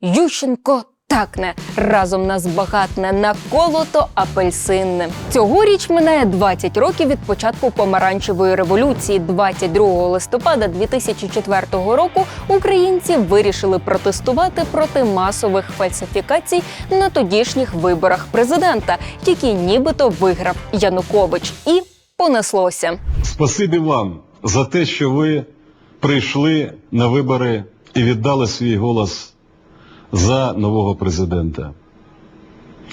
Ющенко такне, разом нас багатне, наколото апельсинне. Цьогоріч минає 20 років від початку помаранчевої революції. 22 листопада 2004 року українці вирішили протестувати проти масових фальсифікацій на тодішніх виборах президента, які нібито виграв Янукович, і понеслося. Спасибі вам за те, що ви прийшли на вибори і віддали свій голос за нового президента.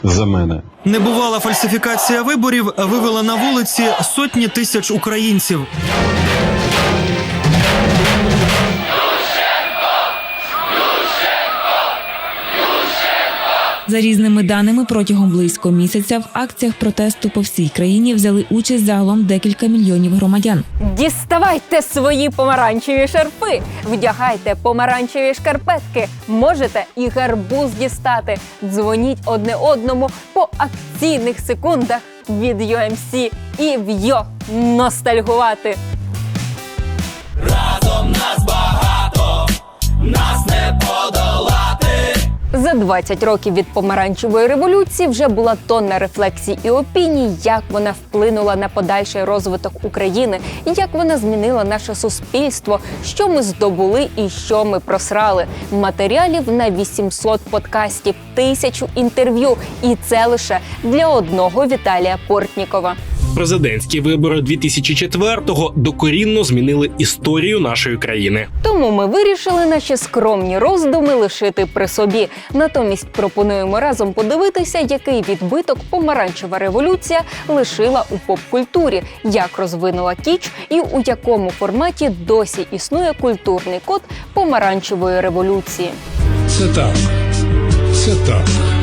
За мене. Небувала фальсифікація виборів вивела на вулиці сотні тисяч українців. За різними даними, протягом близько місяця в акціях протесту по всій країні взяли участь загалом декілька мільйонів громадян. Діставайте свої помаранчеві шарфи, вдягайте помаранчеві шкарпетки. Можете і гарбуз дістати. Дзвоніть одне одному по акційних секундах від UMC і вйо ностальгувати. За 20 років від помаранчевої революції вже була тонна рефлексій і опіній, як вона вплинула на подальший розвиток України, як вона змінила наше суспільство, що ми здобули і що ми просрали. Матеріалів на 800 подкастів, тисячу інтерв'ю, і це лише для одного Віталія Портнікова. Президентські вибори 2004-го докорінно змінили історію нашої країни. Тому ми вирішили наші скромні роздуми лишити при собі. Натомість пропонуємо разом подивитися, який відбиток помаранчева революція лишила у поп-культурі, як розвинула кіч і у якому форматі досі існує культурний код помаранчевої революції. Це так. Це так.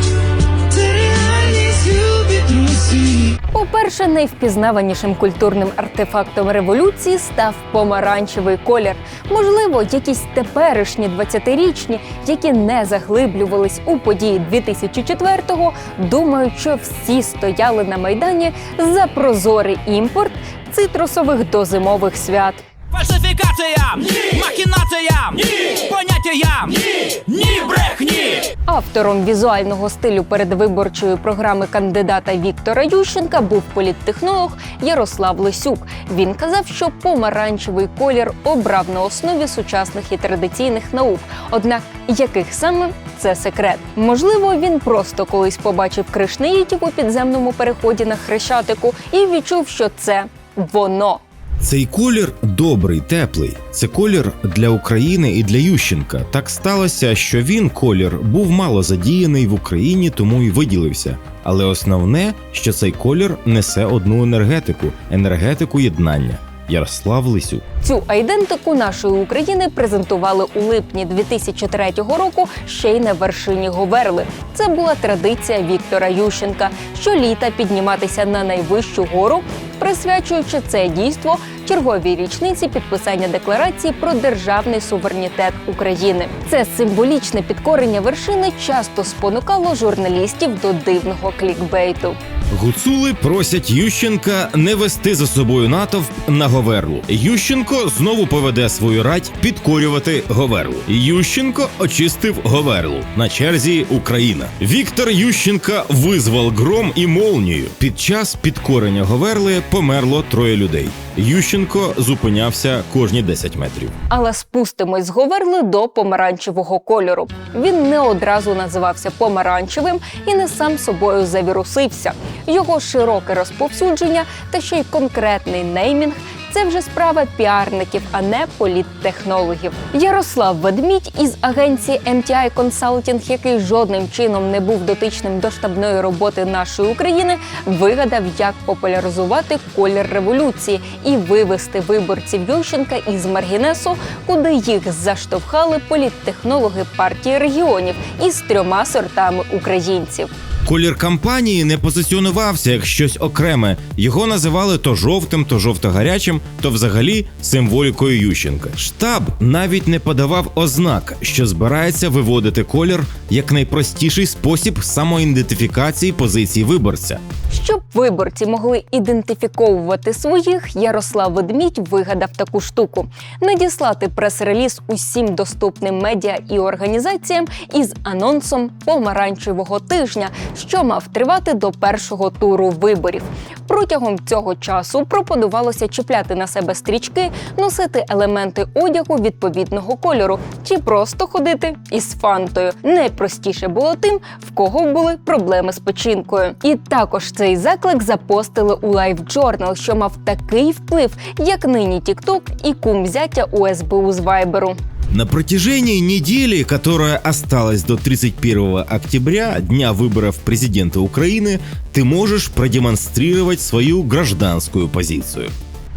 По-перше, найвпізнаванішим культурним артефактом революції став помаранчевий колір. Можливо, якісь теперішні 20-річні, які не заглиблювались у події 2004-го, думають, що всі стояли на майдані за прозорий імпорт цитрусових до зимових свят. Фальсифікаціям! Ні! Махінаціям! Ні! Поняттям! Ні! Ні брехні! Автором візуального стилю передвиборчої програми кандидата Віктора Ющенка був політтехнолог Ярослав Лисюк. Він казав, що помаранчевий колір обрав на основі сучасних і традиційних наук. Однак яких саме це секрет? Можливо, він просто колись побачив кришнаїтів у підземному переході на хрещатику і відчув, що це воно. Цей колір добрий, теплий. Це колір для України і для Ющенка. Так сталося, що він колір був мало задіяний в Україні, тому й виділився. Але основне, що цей колір несе одну енергетику енергетику єднання. Ярослав Лисюк. Цю айдентику нашої України презентували у липні 2003 року ще й на вершині Говерли. Це була традиція Віктора Ющенка щоліта підніматися на найвищу гору, присвячуючи це дійство черговій річниці підписання декларації про державний суверенітет України. Це символічне підкорення вершини часто спонукало журналістів до дивного клікбейту. Гуцули просять Ющенка не вести за собою натовп на Говерлу. Ющенко знову поведе свою рать підкорювати Говерлу. Ющенко очистив Говерлу. На черзі Україна. Віктор Ющенка визвав гром і молнію. Під час підкорення Говерли померло троє людей. Ющенко зупинявся кожні 10 метрів. Але спустимось з Говерли до помаранчевого кольору. Він не одразу називався помаранчевим і не сам собою завірусився. Його широке розповсюдження та ще й конкретний неймінг. Це вже справа піарників, а не політтехнологів. Ярослав Ведмідь із агенції MTI Consulting, який жодним чином не був дотичним до штабної роботи нашої України, вигадав, як популяризувати колір революції і вивести виборців Ющенка із Маргінесу, куди їх заштовхали політтехнологи партії регіонів із трьома сортами українців. Колір кампанії не позиціонувався як щось окреме. Його називали то жовтим, то жовто-гарячим, то взагалі символікою Ющенка. Штаб навіть не подавав ознак, що збирається виводити колір як найпростіший спосіб самоідентифікації позицій виборця. Щоб виборці могли ідентифіковувати своїх, Ярослав Ведмідь вигадав таку штуку: надіслати прес-реліз усім доступним медіа і організаціям із анонсом помаранчевого тижня, що мав тривати до першого туру виборів. Протягом цього часу пропонувалося чіпляти на себе стрічки, носити елементи одягу відповідного кольору чи просто ходити із фантою. Найпростіше було тим, в кого були проблеми з печінкою. І також цей заклик запостили у Live Journal, що мав такий вплив, як нині TikTok і кум зятя у СБУ з Вайберу. На протяжении недели, которая осталась до 31 октября, дня выборов президента Украины, ты можешь продемонстрировать свою гражданскую позицию.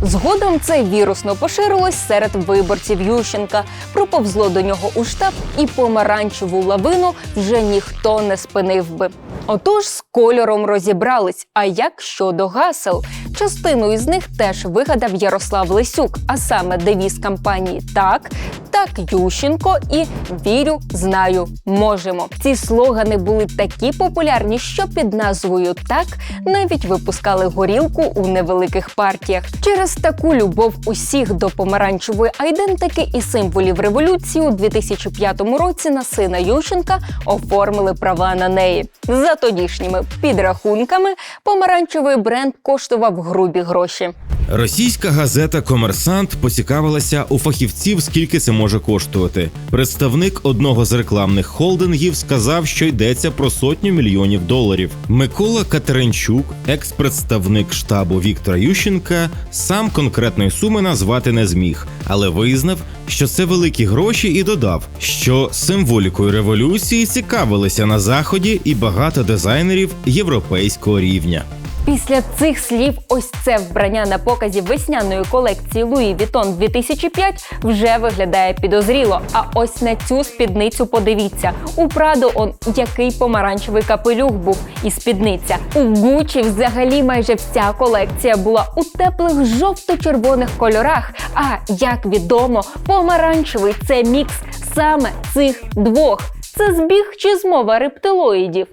Згодом це вірусно поширилось серед виборців Ющенка. Проповзло до нього у штаб, і помаранчеву лавину вже ніхто не спинив би. Отож, з кольором розібрались. А як щодо гасел? Частину із них теж вигадав Ярослав Лисюк, а саме девіз кампанії Так, так Ющенко і Вірю, знаю, можемо. Ці слогани були такі популярні, що під назвою Так навіть випускали горілку у невеликих партіях. Через таку любов усіх до помаранчевої айдентики і символів революції у 2005 році на сина Ющенка оформили права на неї. За тодішніми підрахунками помаранчевий бренд коштував грубі гроші. Російська газета Комерсант поцікавилася у фахівців, скільки це може коштувати. Представник одного з рекламних холдингів сказав, що йдеться про сотню мільйонів доларів. Микола Катеринчук, екс-представник штабу Віктора Ющенка, сам конкретної суми назвати не зміг, але визнав, що це великі гроші, і додав, що символікою революції цікавилися на заході і багато дизайнерів європейського рівня. Після цих слів, ось це вбрання на показі весняної колекції Louis Vuitton 2005 вже виглядає підозріло. А ось на цю спідницю подивіться. У Прадо он який помаранчевий капелюх був і спідниця. У Гучі взагалі майже вся колекція була у теплих жовто-червоних кольорах. А як відомо, помаранчевий це мікс саме цих двох. Це збіг чи змова рептилоїдів.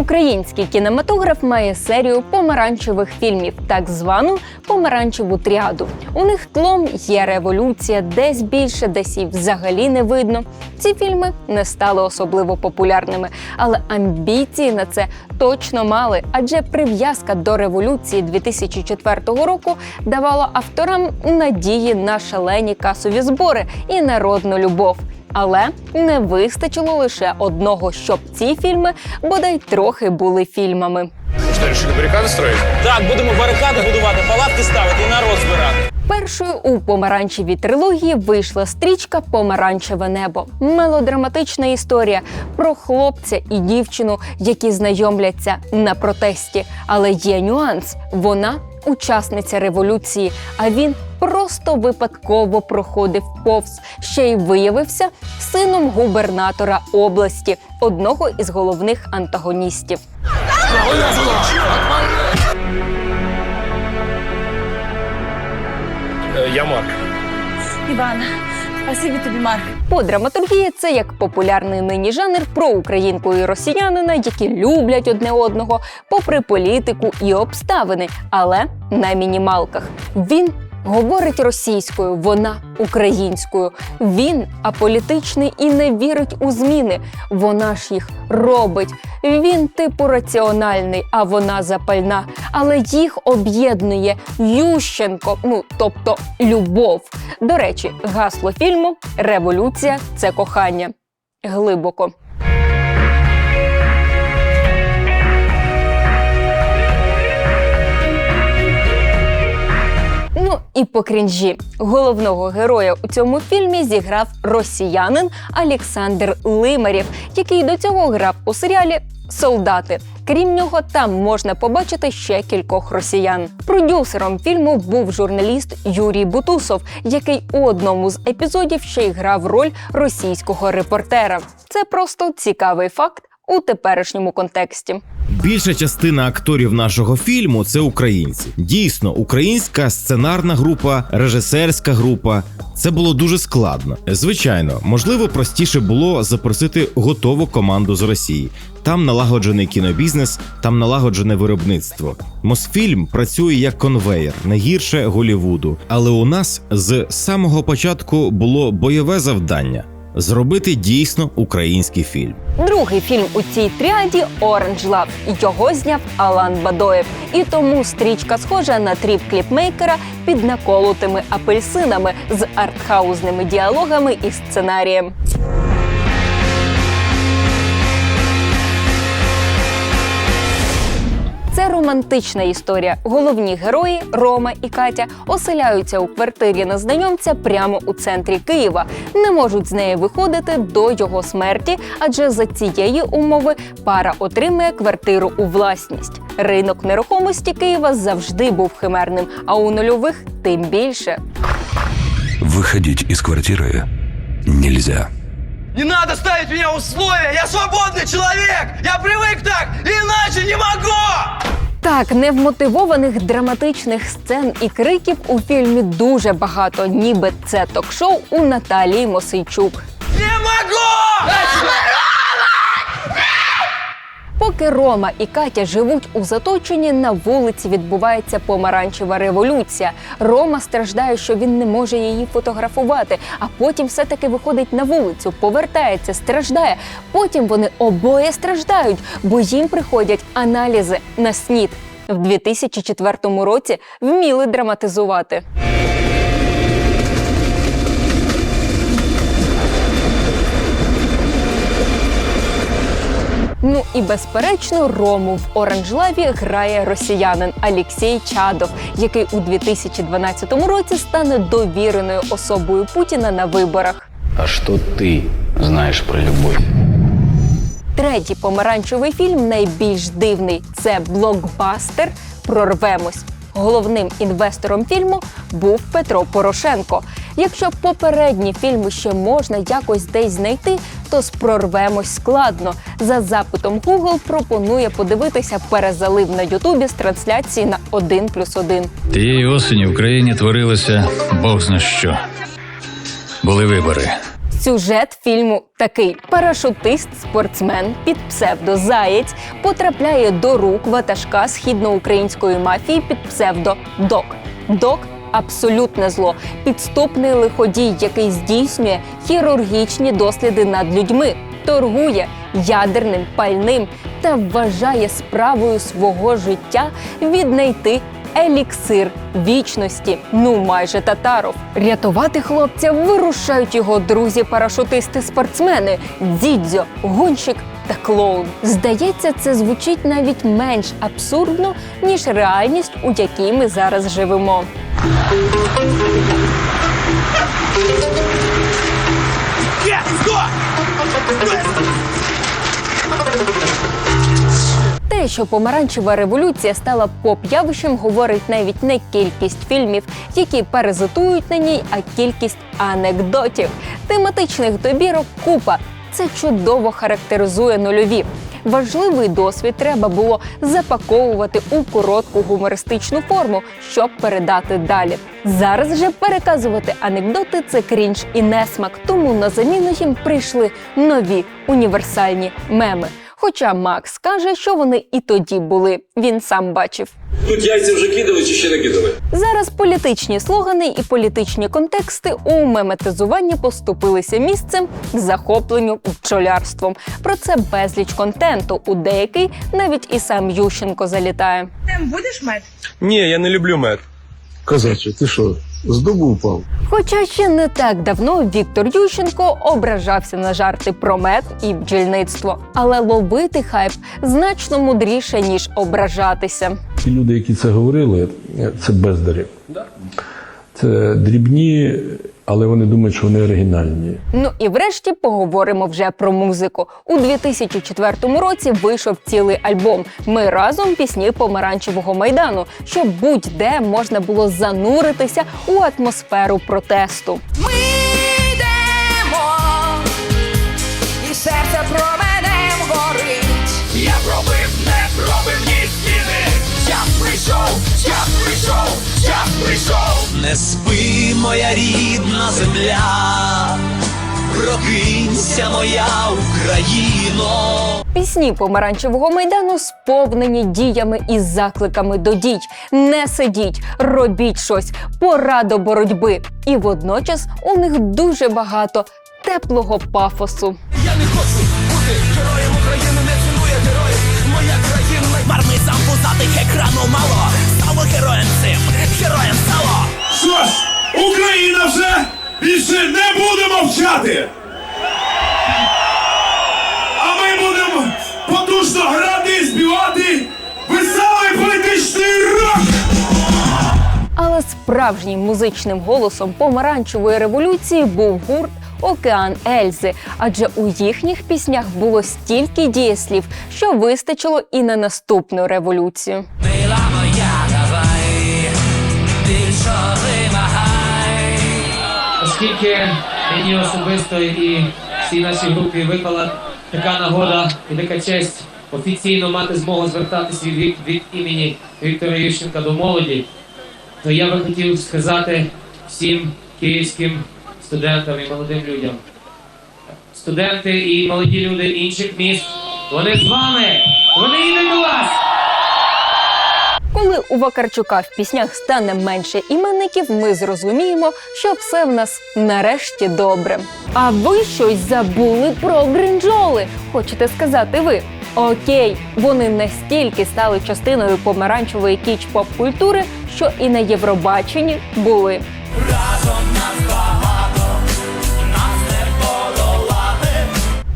Український кінематограф має серію помаранчевих фільмів, так звану помаранчеву тріаду. У них тлом є революція, десь більше, десь і взагалі не видно. Ці фільми не стали особливо популярними, але амбіції на це точно мали, адже прив'язка до революції 2004 року давала авторам надії на шалені касові збори і народну любов. Але не вистачило лише одного, щоб ці фільми бодай трохи були фільмами. Что, решили баррикады строить? Так, будемо барикади будувати, палатки ставити і народ збирати. Першою у помаранчевій трилогії вийшла стрічка Помаранчеве небо. Мелодраматична історія про хлопця і дівчину, які знайомляться на протесті. Але є нюанс: вона учасниця революції, а він просто випадково проходив повз, ще й виявився сином губернатора області, одного із головних антагоністів. Э, я Марк. Івана, спасибі тобі, Марк. По це як популярний нині жанр про українку і росіянина, які люблять одне одного, попри політику і обставини, але на мінімалках. Він говорить російською, вона українською. Він аполітичний і не вірить у зміни. Вона ж їх робить. Він типу раціональний, а вона запальна. Але їх об'єднує Ющенко, ну тобто любов. До речі, гасло фільму Революція це кохання. Глибоко. І по крінжі. Головного героя у цьому фільмі зіграв росіянин Олександр Лимарєв, який до цього грав у серіалі Солдати. Крім нього, там можна побачити ще кількох росіян. Продюсером фільму був журналіст Юрій Бутусов, який у одному з епізодів ще й грав роль російського репортера. Це просто цікавий факт у теперішньому контексті. Більша частина акторів нашого фільму це українці. Дійсно, українська сценарна група, режисерська група. Це було дуже складно. Звичайно, можливо, простіше було запросити готову команду з Росії. Там налагоджений кінобізнес, там налагоджене виробництво. Мосфільм працює як конвеєр, не гірше Голівуду. Але у нас з самого початку було бойове завдання зробити дійсно український фільм. Другий фільм у цій тріаді Оранж Лав. Його зняв Алан Бадоєв. І тому стрічка схожа на тріп кліпмейкера під наколотими апельсинами з артхаузними діалогами і сценарієм. Це романтична історія. Головні герої Рома і Катя оселяються у квартирі незнайомця прямо у центрі Києва. Не можуть з неї виходити до його смерті, адже за цієї умови пара отримує квартиру у власність. Ринок нерухомості Києва завжди був химерним, а у нульових тим більше. Выходить из квартиры нельзя. Не надо ставить меня условия! Я свободный человек! Я привык так! Иначе не могу! Так, невмотивованих драматичних сцен і криків у фільмі дуже багато, ніби це ток-шоу у Наталії Мосейчук. Не могу! Поки Рома і Катя живуть у заточенні, на вулиці відбувається помаранчева революція. Рома страждає, що він не може її фотографувати, а потім все-таки виходить на вулицю, повертається, страждає. Потім вони обоє страждають, бо їм приходять аналізи на снід. В 2004 році вміли драматизувати. Ну і безперечно, Рому в Оранжлаві грає росіянин Алексій Чадов, який у 2012 році стане довіреною особою Путіна на виборах. А що ти знаєш про любов? Третій помаранчевий фільм найбільш дивний це блокбастер Прорвемось. Головним інвестором фільму був Петро Порошенко. Якщо попередні фільми ще можна якось десь знайти, то з прорвемось складно. За запитом Google пропонує подивитися перезалив на Ютубі з трансляції на 1 плюс 1. Тієї осені в країні творилося Бог зна що. Були вибори. Сюжет фільму такий: парашутист-спортсмен під псевдо Заєць потрапляє до рук ватажка східноукраїнської мафії під псевдо Док. Док абсолютне зло, підступний лиходій, який здійснює хірургічні досліди над людьми, торгує ядерним пальним та вважає справою свого життя віднайти еліксир вічності. Ну майже татаров. Рятувати хлопця вирушають його друзі-парашутисти-спортсмени Дідзьо, гонщик та клоун. Здається, це звучить навіть менш абсурдно, ніж реальність, у якій ми зараз живемо. Що помаранчева революція стала поп-явищем, говорить навіть не кількість фільмів, які паразитують на ній, а кількість анекдотів. Тематичних добірок купа. Це чудово характеризує нульові. Важливий досвід треба було запаковувати у коротку гумористичну форму, щоб передати далі. Зараз же переказувати анекдоти це крінж і несмак, тому на заміну їм прийшли нові універсальні меми. Хоча Макс каже, що вони і тоді були. Він сам бачив. Тут яйця вже кидали чи ще не кидали? Зараз політичні слогани і політичні контексти у меметизуванні поступилися місцем захопленню пчолярством. Про це безліч контенту, у деякий навіть і сам Ющенко залітає. Будеш мед? Ні, я не люблю мед. Козаче, ти що, з дубу впав. Хоча ще не так давно Віктор Ющенко ображався на жарти про мед і бджільництво, але ловити хайп значно мудріше ніж ображатися. Ті люди, які це говорили, це бездарі. Це дрібні, але вони думають, що вони оригінальні. Ну і врешті поговоримо вже про музику. У 2004 році вийшов цілий альбом. Ми разом пісні помаранчевого майдану, щоб будь-де можна було зануритися у атмосферу протесту. Ми йдемо, і серце променем горить. Я пробив, не пробив ні стіни. Час прийшов, прийшов, час прийшов. Не спи, моя рідна земля. Прокинься, моя Україно. Пісні помаранчевого майдану сповнені діями і закликами до дій. Не сидіть, робіть щось, пора до боротьби. І водночас у них дуже багато теплого пафосу. Я не хочу бути героєм України, не цінує героїв. Моя країна марний сам пузатих екрану мало. Героєм цим, героєм стало. Що ж, Україна вже більше не буде мовчати. А ми будемо потужно грати і співати веселий політичний рок. Але справжнім музичним голосом помаранчевої революції був гурт Океан Ельзи, адже у їхніх піснях було стільки дієслів, що вистачило і на наступну революцію. Оскільки мені особисто і всій нашій групі випала така нагода і така честь офіційно мати змогу звертатись від, від, від імені Віктора Ющенка до молоді, то я би хотів сказати всім київським студентам і молодим людям. Студенти і молоді люди інших міст, вони з вами, вони йдуть до вас. Коли у Вакарчука в піснях стане менше іменників, ми зрозуміємо, що все в нас нарешті добре. А ви щось забули про гринджоли? Хочете сказати ви? Окей, вони настільки стали частиною помаранчевої кіч поп культури, що і на Євробаченні були.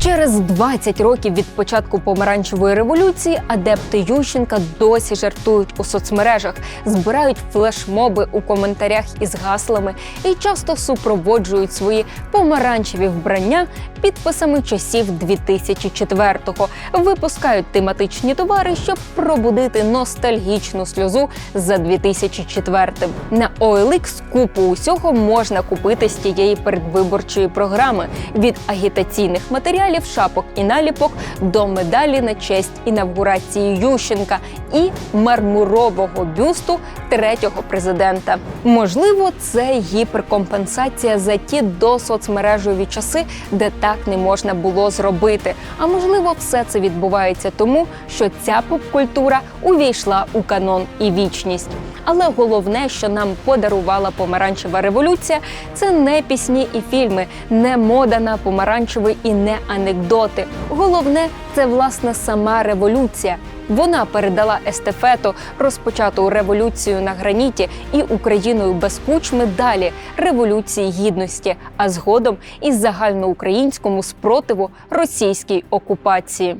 Через 20 років від початку помаранчевої революції адепти Ющенка досі жартують у соцмережах, збирають флешмоби у коментарях із гаслами і часто супроводжують свої помаранчеві вбрання підписами часів 2004-го. Випускають тематичні товари, щоб пробудити ностальгічну сльозу за 2004-м. На OLX купу усього можна купити з тієї передвиборчої програми від агітаційних матеріалів, шапок і наліпок до медалі на честь інавгурації Ющенка і мармурового бюсту третього президента. Можливо, це гіперкомпенсація за ті досоцмережові часи, де так не можна було зробити. А можливо, все це відбувається тому, що ця поп-культура увійшла у канон і вічність. Але головне, що нам подарувала помаранчева революція, це не пісні і фільми, не мода на помаранчевий і не анекдоти. Головне це власне сама революція. Вона передала естафету, розпочату революцію на граніті і Україною без кучми далі революції гідності, а згодом і загальноукраїнському спротиву російській окупації.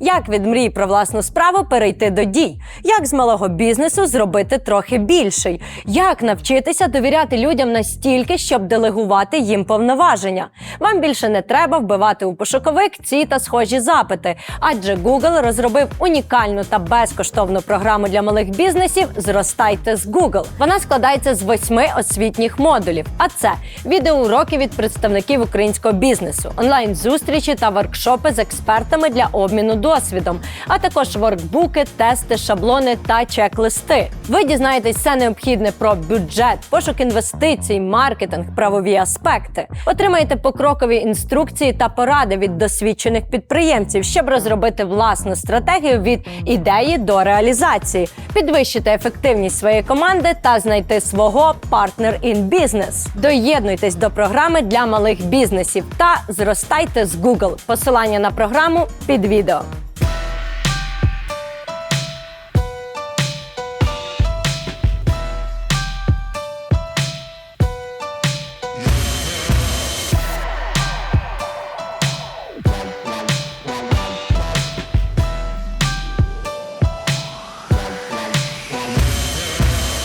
Як від мрій про власну справу перейти до дій? Як з малого бізнесу зробити трохи більший? Як навчитися довіряти людям настільки, щоб делегувати їм повноваження? Вам більше не треба вбивати у пошуковик ці та схожі запити, адже Google розробив унікальну та безкоштовну програму для малих бізнесів Зростайте з Google. Вона складається з восьми освітніх модулів. А це відеоуроки від представників українського бізнесу, онлайн-зустрічі та воркшопи з експертами для обміну досвідом, а також воркбуки, тести, шаблони та чек-листи. Ви дізнаєтесь все необхідне про бюджет, пошук інвестицій, маркетинг, правові аспекти. Отримаєте покрокові інструкції та поради від досвідчених підприємців, щоб розробити власну стратегію від ідеї до реалізації, підвищити ефективність своєї команди та знайти свого партнер in бізнес. Доєднуйтесь до програми для малих бізнесів та зростайте з Google. Посилання на програму під відео.